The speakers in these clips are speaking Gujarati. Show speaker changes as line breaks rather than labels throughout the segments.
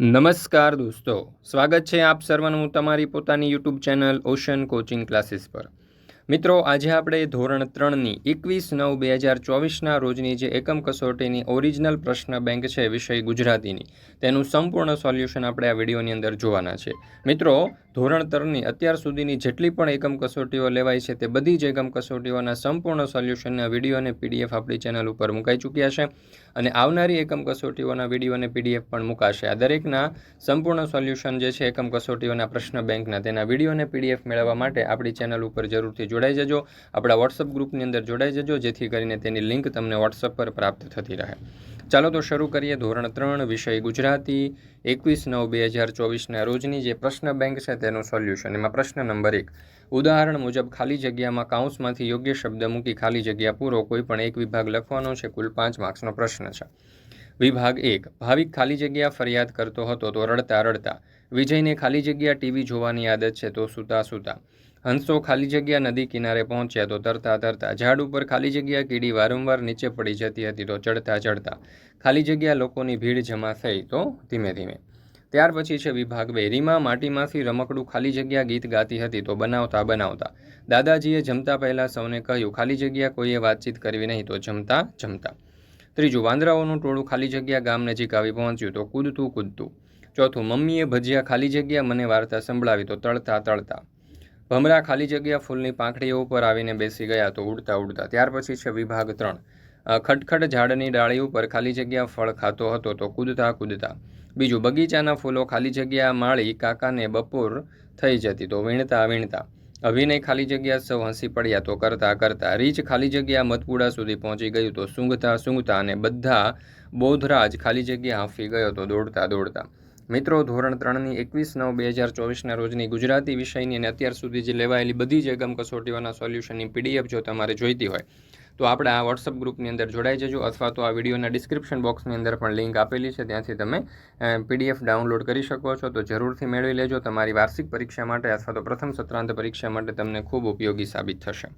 નમસ્કાર દોસ્તો, સ્વાગત છે આપ સર્વનું તમારી પોતાની YouTube channel ocean coaching classes પર. મિત્રો, આજે આપણે ધોરણ ત્રણની એકવીસ નવ બે હજાર ચોવીસના રોજની જે એકમ કસોટીની ઓરિજિનલ પ્રશ્ન બેંક છે વિષય ગુજરાતીની, તેનું સંપૂર્ણ સોલ્યુશન આપણે આ વિડીયોની અંદર જોવાના છે. મિત્રો ધોરણ તરની અત્યાર સુધીની જેટલી પણ એકમ કસોટીઓ લેવાય છે તે બધી જ એકમ કસોટીઓના સંપૂર્ણ સોલ્યુશનના વીડિયો અને પીડીએફ આપણી ચેનલ ઉપર મુકાઈ ચૂક્યા છે અને આવનારી એકમ કસોટીઓના વીડિયો અને પીડીએફ પણ મુકાશે. આ દરેકના સંપૂર્ણ સોલ્યુશન જે છે એકમ કસોટીઓના પ્રશ્ન બેંકના, તેના વીડિયો અને પીડીએફ મેળવવા માટે આપણી ચેનલ ઉપર જરૂરથી જોડાઈ જજો. આપણા વોટ્સઅપ ગ્રુપની અંદર જોડાઈ જજો, જેથી કરીને તેની લિંક તમને વોટ્સઅપ પર પ્રાપ્ત થતી રહે. ચાલો તો શરૂ કરીએ ધોરણ ત્રણ વિષય ગુજરાતી. એકવીસ નવ બે હજાર ચોવીસના રોજની જે પ્રશ્ન બેંક છે તેનું સોલ્યુશન. એમાં પ્રશ્ન નંબર એક. ઉદાહરણ મુજબ ખાલી જગ્યામાં કાઉન્સમાંથી યોગ્ય શબ્દ મૂકી ખાલી જગ્યા પૂરો કોઈ પણ એક વિભાગ લખવાનો છે, કુલ પાંચ માર્ક્સનો પ્રશ્ન છે. વિભાગ એક. ભાવિક ખાલી જગ્યા ફરિયાદ કરતો હતો તો રડતા રડતા. વિજયને ખાલી જગ્યા ટીવી જોવાની આદત છે તો સૂતા સૂતા. હંસો ખાલી જગ્યા નદી કિનારે પહોંચ્યા તો તરતા તરતા ઝાડ ઉપર ખાલી જગ્યા કીડી વારંવાર નીચે પડી જતી હતી તો ચડતા ચડતા ખાલી જગ્યા લોકોની ભીડ જમા થઈ તો ધીમે ધીમે. ત્યાર પછી છે વિભાગ બે. રીમા માટીમાંથી રમકડું ખાલી જગ્યા ગીત ગાતી હતી તો બનાવતા બનાવતા દાદાજીએ જમતા પહેલાં સૌને કહ્યું, ખાલી જગ્યા કોઈએ વાતચીત કરવી નહીં તો જમતા જમતા. ત્રીજું, વાંદરાઓનું ટોળું ખાલી જગ્યા ગામ નજીક આવી પહોંચ્યું તો કૂદતું કૂદતું. ચોથું, મમ્મીએ ભજીયા ખાલી જગ્યા મને વાર્તા સંભળાવી તો તળતા તળતા ભમરા ખાલી જગ્યા ફૂલની પાંખડીઓ ઉપર આવીને બેસી ગયા તો ઉડતા ઉડતા ત્યાર પછી છે વિભાગ ત્રણ. ખટખટ ઝાડની ડાળી ઉપર ખાલી જગ્યા ફળ ખાતો હતો તો કૂદતા કૂદતા. બીજું, બગીચાના ફૂલો ખાલી જગ્યા માળી કાકાને બપોર થઈ જતી તો વીણતા વીણતા. અભિનય ખાલી જગ્યા સૌ હસી પડ્યા તો કરતા કરતા રીચ ખાલી જગ્યા મતપુડા સુધી પહોંચી ગયું તો સૂંઘતા સૂંઘતા અને બધા બોધરાજ ખાલી જગ્યા હાંફી ગયો તો દોડતા દોડતા. મિત્રો, ધોરણ ત્રણની એકવીસ નવ બે હજાર ચોવીસના રોજની ગુજરાતી વિષયની અને અત્યાર સુધી જે લેવાયેલી બધી જ એકમ કસોટીઓના સોલ્યુશનની પીડીએફ જો તમારે જોઈતી હોય, તો આપણે આ વોટ્સઅપ ગ્રુપની અંદર જોડાઈ જજો અથવા તો આ વિડીયોના ડિસ્ક્રિપ્શન બોક્સની અંદર પણ લિંક આપેલી છે. ત્યાંથી તમે પીડીએફ ડાઉનલોડ કરી શકો છો. તો જરૂરથી મેળવી લેજો. તમારી વાર્ષિક પરીક્ષા માટે અથવા તો પ્રથમ સત્રાંત પરીક્ષા માટે તમને ખૂબ ઉપયોગી સાબિત થશે.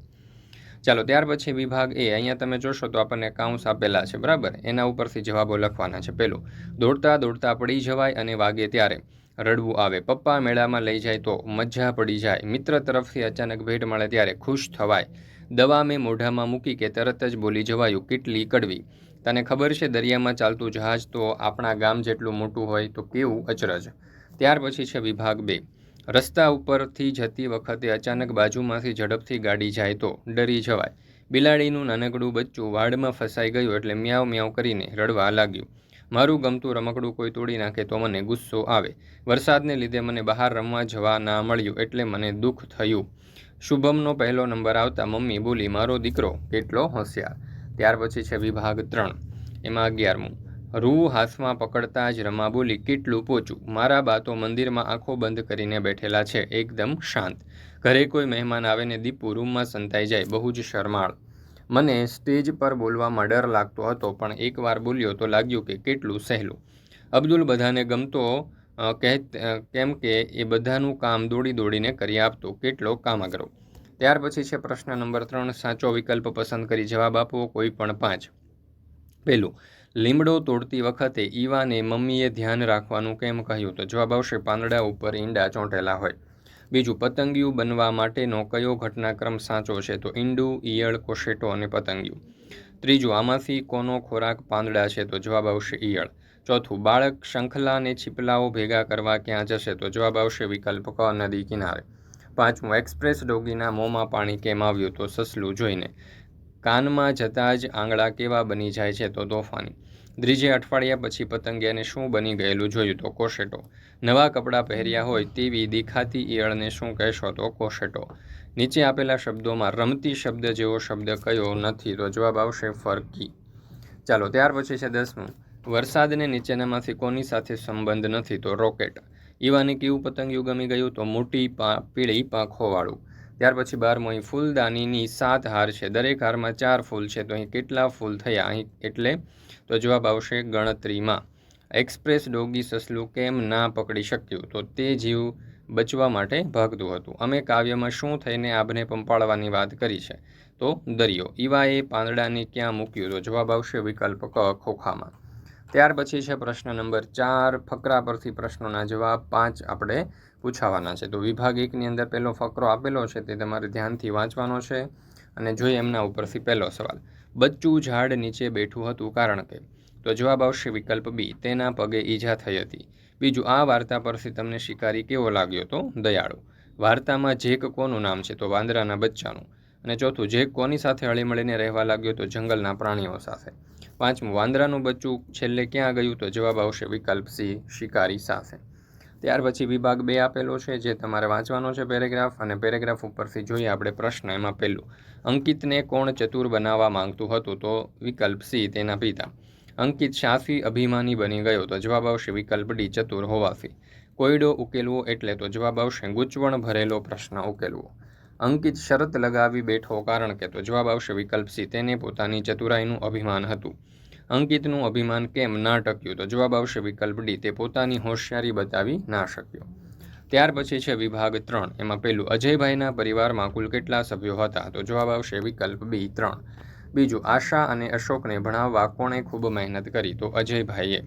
ચાલો, ત્યાર પછી વિભાગ એ, અહીંયા તમે જોશો તો આપણને કાઉન્સ આપેલા છે, બરાબર? એના ઉપરથી જવાબો લખવાના છે. પેલું, દોડતા દોડતા પડી જવાય અને વાગે ત્યારે રડવું આવે. પપ્પા મેળામાં લઈ જાય તો મજા પડી જાય. મિત્ર તરફથી અચાનક ભેટ મળે ત્યારે ખુશ થવાય. દવા મેં મોઢામાં મૂકી કે તરત જ બોલી જવાયું, કેટલી કડવી. તને ખબર છે, દરિયામાં ચાલતું જહાજ તો આપણા ગામ જેટલું મોટું હોય તો કેવું અચરજ? ત્યાર પછી છે વિભાગ બે. રસ્તા ઉપરથી જતી વખતે અચાનક બાજુમાંથી ઝડપથી ગાડી જાય તો ડરી જવાય. બિલાડીનું નાનકડું બચ્ચું વાડમાં ફસાઈ ગયું એટલે મ્યાવ મ્યાવ કરીને રડવા લાગ્યું. મારું ગમતું રમકડું કોઈ તોડી નાખે તો મને ગુસ્સો આવે. વરસાદને લીધે મને બહાર રમવા જવા ના મળ્યું એટલે મને દુઃખ થયું. શુભમનો પહેલો નંબર આવતા મમ્મી બોલી, મારો દીકરો કેટલો હોશિયાર. ત્યાર પછી છે વિભાગ ત્રણ. એમાં અગિયારમું. રૂ હાથમાં પકડતા જ રમા બોલી કેટલું પોચું. મારા બા તો મંદિરમાં આંખો બંધ કરીને બેઠેલા છે, એકદમ શાંત. ઘરે કોઈ મહેમાન આવે ને દીપુ રૂમમાં સંતાઈ જાય, બહુ જ શરમાળ. મને સ્ટેજ પર બોલવામાં ડર લાગતો હતો, પણ એકવાર બોલ્યો તો લાગ્યું કે કેટલું સહેલું. અબ્દુલ બધાને ગમતો કેમ કે એ બધાનું કામ દોડી દોડીને કરી આપતો, કેટલો કામાગરો. ત્યાર પછી છે પ્રશ્ન નંબર ત્રણ, સાચો વિકલ્પ પસંદ કરી જવાબ આપવો, કોઈ પણ પાંચ. પહેલું લીમડો તોડતી વખતે ઈવાને મમ્મીએ ધ્યાન રાખવાનું કેમ કહ્યું? તો જવાબ આવશે, પાંદડા ઉપર ઈંડા ચોંટેલા હોય. બીજું, પતંગિયું બનવા માટેનો કયો ઘટનાક્રમ સાચો છે? તો ઈંડું, ઈયળ, કોશેટો અને પતંગિયું. ત્રીજું, આમાંથી કોનો ખોરાક પાંદડા છે? તો જવાબ આવશે ઈયળ. ચોથું, બાળક શંખલા છીપલાઓ ભેગા કરવા ક્યાં જશે? તો જવાબ આવશે વિકલ્પ ક નદી કિનારે. પાંચમું, એક્સપ્રેસ ડોગીના મોંમાં પાણી કેમ આવ્યું? તો સસલું જોઈને. કાનમાં જતાં જ આંગળા કેવા બની જાય છે તો તોફાની. ત્રીજે અઠવાડિયા પછી પતંગિયાને શું બની ગયેલું જોયું તો કોશેટો નવા કપડાં પહેર્યા હોય તેવી દેખાતી ઈયળને શું કહેશો તો કોશેટો નીચે આપેલા શબ્દોમાં રમતી શબ્દ જેવો શબ્દ કયો નથી તો જવાબ આવશે ફરકી. ચાલો ત્યાર પછી છે દસમું. વરસાદને નીચેનામાંથી કોની સાથે સંબંધ નથી તો રોકેટ. ઈવાને કેવું પતંગિયું ગમી ગયું તો મોટી પા, પીળી પાંખોવાળું. ત્યાર પછી બારમું અહીં ફૂલદાનીની સાત હાર છે. દરેક હારમાં ચાર ફૂલ છે. તો અહીં કેટલા ફૂલ થયા? અહીં એટલે તો જવાબ આવશે ગણતરીમાં. એક્સપ્રેસ ડોગી સસલું કેમ ના પકડી શક્યું? તો તે જીવ બચવા માટે ભાગતું હતું. અમે કાવ્યમાં શું થઈને આભને પંપાળવાની વાત કરી છે? તો દરિયો. ઈવાએ પાંદડાને ક્યાં મૂક્યું? તો જવાબ આવશે વિકલ્પ ક, ખોખામાં. ત્યાર પછી છે પ્રશ્ન નંબર ચાર. ફકરા પરથી પ્રશ્નોના જવાબ પાંચ. આપણે પૂછાવાના છે. તો વિભાગ એકની અંદર પહેલો ફકરો આપેલો છે તે તમારે ધ્યાનથી વાંચવાનો છે અને જોઈએ એમના ઉપરથી પહેલો સવાલ. બચ્ચું ઝાડ નીચે બેઠું હતું કારણ કે? તો જવાબ આવશે વિકલ્પ બી. તેના પગે ઈજા થઈ હતી. બીજું, આ વાર્તા પરથી તમને શિકારી કેવો લાગ્યો તો? દયાળુ. વાર્તામાં જેક કોનું નામ છે? તો વાંદરાના બચ્ચાનું. અને ચોથું, જેક કોની સાથે હળીમળીને રહેવા લાગ્યો તો? જંગલના પ્રાણીઓ સાથે. પાંચમું, વાંદરાનું બચ્ચું છેલ્લે ક્યાં ગયું? તો જવાબ આવશે વિકલ્પ સી, શિકારી સાથે. ત્યાર પછી વિભાગ બે આપેલો છે, જે તમારે વાંચવાનો છે પેરેગ્રાફ અને પેરેગ્રાફ ઉપરથી જોઈએ આપણે પ્રશ્ન એમાં પહેલું. અંકિતને કોણ ચતુર બનાવવા માંગતું હતું તો વિકલ્પ સી, તેના પિતા. અંકિત શાફી અભિમાની બની ગયો તો જવાબ આવશે વિકલ્પ ડી, ચતુર હોવાથી. કોયડો ઉકેલવો એટલે તો જવાબ આવશે ગૂંચવણ ભરેલો પ્રશ્ન ઉકેલવો. અંકિત શરત લગાવી બેઠો કારણ કે તો જવાબ આવશે વિકલ્પ સી, તેને પોતાની ચતુરાઈનું અભિમાન હતું. અંકિતનું અભિમાન કેમ ના ટક્યું? તો જવાબ આવશે વિકલ્પ ડી. તે પોતાની હોશિયારી બતાવી ના શક્યો. ત્યાર પછી છે વિભાગ ત્રણ. એમાં પહેલું, અજયભાઈના પરિવારમાં કુલ કેટલા સભ્યો હતા? તો જવાબ આવશે વિકલ્પ બી, ત્રણ. બીજું, આશા અને અશોકને ભણાવવા કોણે ખૂબ મહેનત કરી? તો અજયભાઈએ.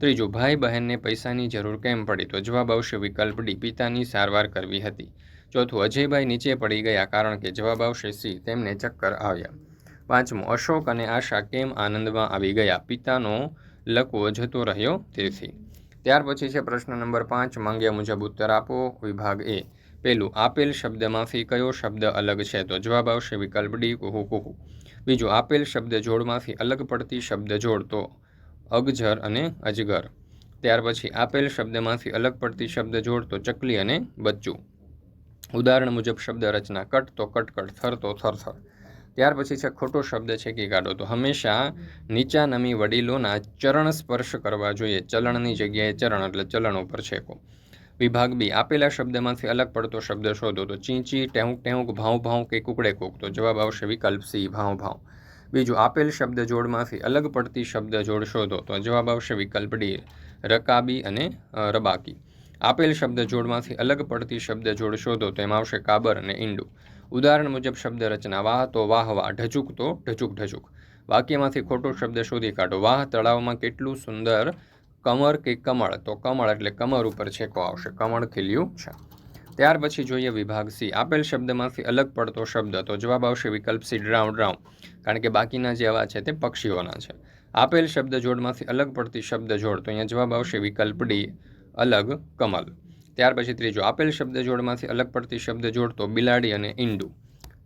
ત્રીજું ભાઈ બહેનને પૈસાની જરૂર કેમ પડી? તો જવાબ આવશે વિકલ્પ ડી, પિતાની સારવાર કરવી હતી. ચોથું, અજયભાઈ નીચે પડી ગયા કારણ કે જવાબ આવશે સી. તેમને ચક્કર આવ્યા. પાંચમું, અશોક અને આશા કેમ આનંદમાં આવી ગયા? પિતાનો લકવો જતો રહ્યો તેથી. ત્યાર પછી છે પ્રશ્ન નંબર પાંચ, માંગ્યા મુજબ ઉત્તર આપો. વિભાગ એ. પહેલું, આપેલ શબ્દમાંથી કયો શબ્દ અલગ છે? તો જવાબ આવશે વિકલ્પ ડી કુહુ કુહુ. બીજું, આપેલ શબ્દ જોડમાંથી અલગ પડતી શબ્દ જોડ, તો અગજર અને અજગર. ત્યાર પછી, આપેલ શબ્દમાંથી અલગ પડતી શબ્દ જોડ, તો ચકલી અને બચ્ચું. ઉદાહરણ મુજબ શબ્દ રચના કટ, તો કટકટ થર, તો થરથર ત્યાર પછી છે, ખોટો શબ્દ છે કે કાઢો તો હંમેશા નીચા નમી વડીલોના ચરણ સ્પર્શ કરવા જોઈએ. ચલણની જગ્યાએ ચરણ એટલે ચલણ ઉપર છેકો. વિભાગ બી, આપેલા શબ્દમાંથી અલગ પડતો શબ્દ શોધો. તો ચીંચી ટેહુંક ટેહુંક ભાવ ભાવ કે કુકડે કૂક. તો જવાબ આવશે વિકલ્પ સી ભાવ ભાવ બીજું, આપેલ શબ્દ જોડમાંથી અલગ પડતી શબ્દ જોડ શોધો. તો જવાબ આવશે વિકલ્પ ડી, રકાબી અને રબાકી. આપેલ શબ્દ જોડમાંથી અલગ પડતી શબ્દ જોડ શોધો. તો એમાં આવશે કાબર અને ઈંડું. ઉદાહરણ મુજબ શબ્દ રચના, વાહ તો વાહ વાહ, ઢચુક તો ઢચુક ઢચુક. વાક્યમાંથી ખોટો શબ્દ શોધી કાઢો. વાહ તળાવમાં કેટલું સુંદર કમર કે કમળ? તો કમળ એટલે કમર ઉપર છેકો આવશે. કમળ ખીલ્યું છે. ત્યાર પછી જોઈએ વિભાગ સી. આપેલ શબ્દમાંથી અલગ પડતો શબ્દ. તો જવાબ આવશે વિકલ્પ સી, ડ્રાઉ ડ્રાઉ. કારણ કે બાકીના જે આવા છે તે પક્ષીઓના છે. આપેલ શબ્દ જોડમાંથી અલગ પડતી શબ્દ જોડ તો અહીંયા જવાબ આવશે વિકલ્પ ડી, અલગ કમલ. ત્યાર પછી ત્રીજો આપેલ શબ્દ જોડમાંથી અલગ પડતી શબ્દ જોડ તો બિલાડી અને ઈંડું.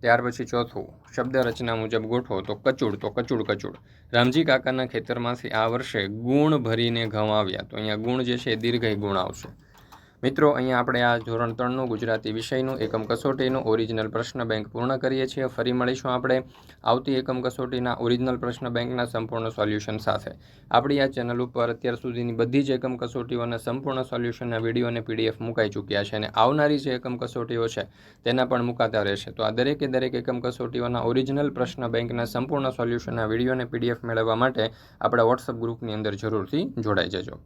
ત્યાર પછી ચોથું શબ્દ રચના મુજબ ગોઠવો તો કચૂડ, તો કચુડ કચુડ. રામજી કાકાના ખેતરમાંથી આ વર્ષે ગુણ ભરીને ઘઉં આવ્યા. તો અહીંયા ગુણ જે છે એ દીર્ઘય ગુણ આવશે. મિત્રો, અહીંયા આપણે આ ધોરણ ત્રણનું ગુજરાતી વિષયનું એકમ કસોટીનું ઓરિજિનલ પ્રશ્ન બેંક પૂર્ણ કરીએ છીએ. ફરી મળીશું આપણે આવતી એકમ કસોટીના ઓરિજિનલ પ્રશ્ન બેંકના સંપૂર્ણ સોલ્યુશન સાથે. આપણી આ ચેનલ ઉપર અત્યાર સુધીની બધી જ એકમ કસોટીઓના સંપૂર્ણ સોલ્યુશનના વીડિયો અને પીડીએફ મુકાઈ ચૂક્યા છે અને આવનારી જે એકમ કસોટીઓ છે, તેના પણ મુકાતા રહેશે. તો આ દરેકે દરેક એકમ કસોટીઓના ઓરિજિનલ પ્રશ્ન બેંકના સંપૂર્ણ સોલ્યુશનના વીડિયો અને પીડીએફ મેળવવા માટે આપણા વોટ્સઅપ ગ્રુપની અંદર જરૂરથી જોડાઈ જજો.